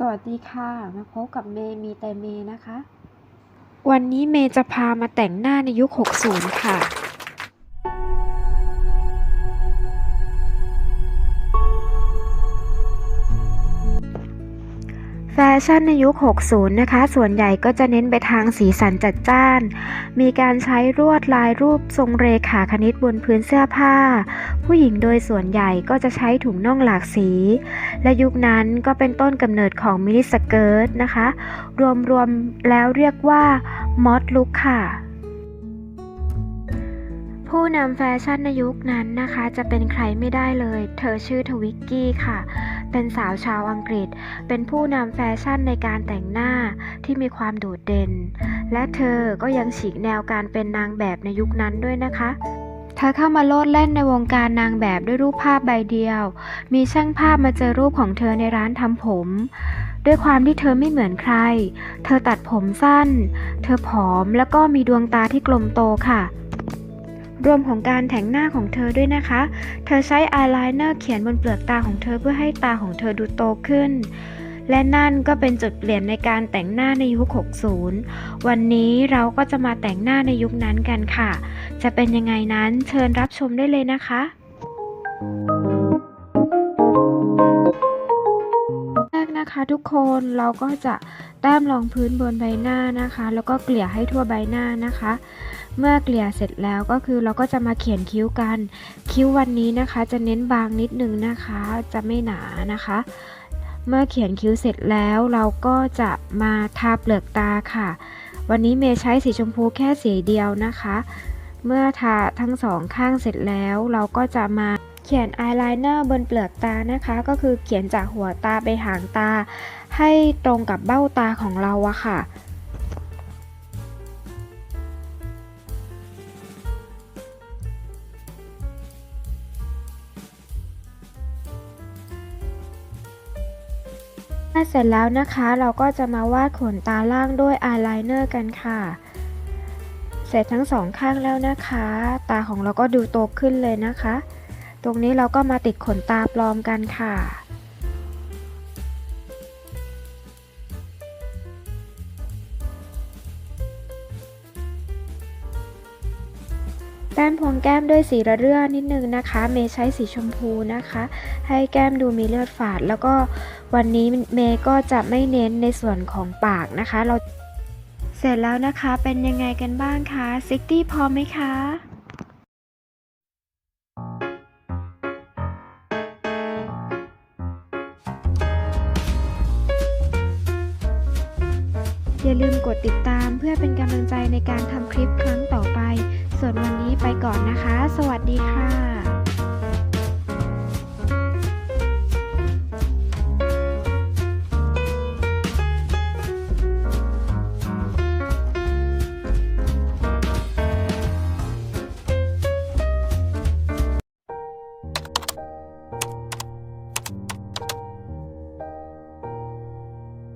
สวัสดีค่ะ มาพบกับเมย์มีแต่เมย์นะคะ วันนี้เมย์จะพามาแต่งหน้าในยุค 60 ค่ะ แฟชั่นในยุค 60 นะคะ ส่วนใหญ่ก็จะเน้นไปทางสีสันจัดจ้าน มีการใช้ลวดลายรูปทรงเรขาคณิตบนพื้นเสื้อผ้า ผู้หญิงโดยส่วนใหญ่ก็จะใช้ถุงน่องหลากสี และยุคนั้นก็เป็นต้นกำเนิดของมินิสเกิร์ตนะคะ รวมๆแล้วเรียกว่ามอดลุคค่ะผู้นำแฟชั่นในยุคนั้นนะคะ จะเป็นใครไม่ได้เลย เธอชื่อทวิกกี้ค่ะ เป็นสาวชาวอังกฤษ เป็นผู้นำแฟชั่นในการแต่งหน้าที่มีความโดดเด่น และเธอก็ยังฉีกแนวการเป็นนางแบบในยุคนั้นด้วยนะคะเธอเข้ามาโลดแล่นในวงการนางแบบด้วยรูปภาพใบเดียว มีช่างภาพมาเจอรูปของเธอในร้านทำผม ด้วยความที่เธอไม่เหมือนใคร เธอตัดผมสั้น เธอผอมแล้วก็มีดวงตาที่กลมโตค่ะ รวมของการแต่งหน้าของเธอด้วยนะคะ เธอใช้อายไลเนอร์เขียนบนเปลือกตาของเธอเพื่อให้ตาของเธอดูโตขึ้น และนั่นก็เป็นจุดเปลี่ยนในการแต่งหน้าในยุค 60 วันนี้เราก็จะมาแต่งหน้าในยุคนั้นกันค่ะ จะเป็นยังไงนั้นเชิญรับชมได้เลยนะคะแรกนะคะทุกคนเราก็จะ ต้มรองพื้นบนใบหน้านะคะ แล้วก็เกลี่ยให้ทั่วใบหน้านะคะ เมื่อเกลี่ยเสร็จแล้วก็คือเราก็จะมาเขียนคิ้วกัน คิ้ววันนี้นะคะ จะเน้นบางนิดนึงนะคะ จะไม่หนานะคะ เมื่อเขียนคิ้วเสร็จแล้วเราก็จะมาทาเปลือกตาค่ะ วันนี้เมย์ใช้สีชมพูแค่สีเดียวนะคะ เมื่อทาทั้งสองข้างเสร็จแล้วเราก็จะมาเขียนอายไลเนอร์บนเปลือกตานะคะ ก็คือเขียนจากหัวตาไปหางตา ให้ตรงกับเบ้าตาของเราอะค่ะ เสร็จแล้วนะคะเราก็จะมาวาดขนตาล่างด้วยอายไลเนอร์กันค่ะ เสร็จทั้งสองข้างแล้วนะคะ ตาของเราก็ดูโตขึ้นเลยนะคะ ตรงนี้เราก็มาติดขนตาปลอมกันค่ะ แต้มพวงแก้มด้วยสีระเรื่อนิดนึงนะคะ เมย์ใช้สีชมพูนะคะ ให้แก้มดูมีเลือดฝาด แล้วก็วันนี้เมย์ก็จะไม่เน้นในส่วนของปากนะคะ เราเสร็จแล้วนะคะเป็นยังไงกันบ้างคะซิกตี้พอไหมคะอย่าลืมกดติดตามเพื่อเป็นกำลังใจในการทำคลิปครั้งต่อไป ส่วนวันนี้ไปก่อนนะคะ สวัสดีค่ะ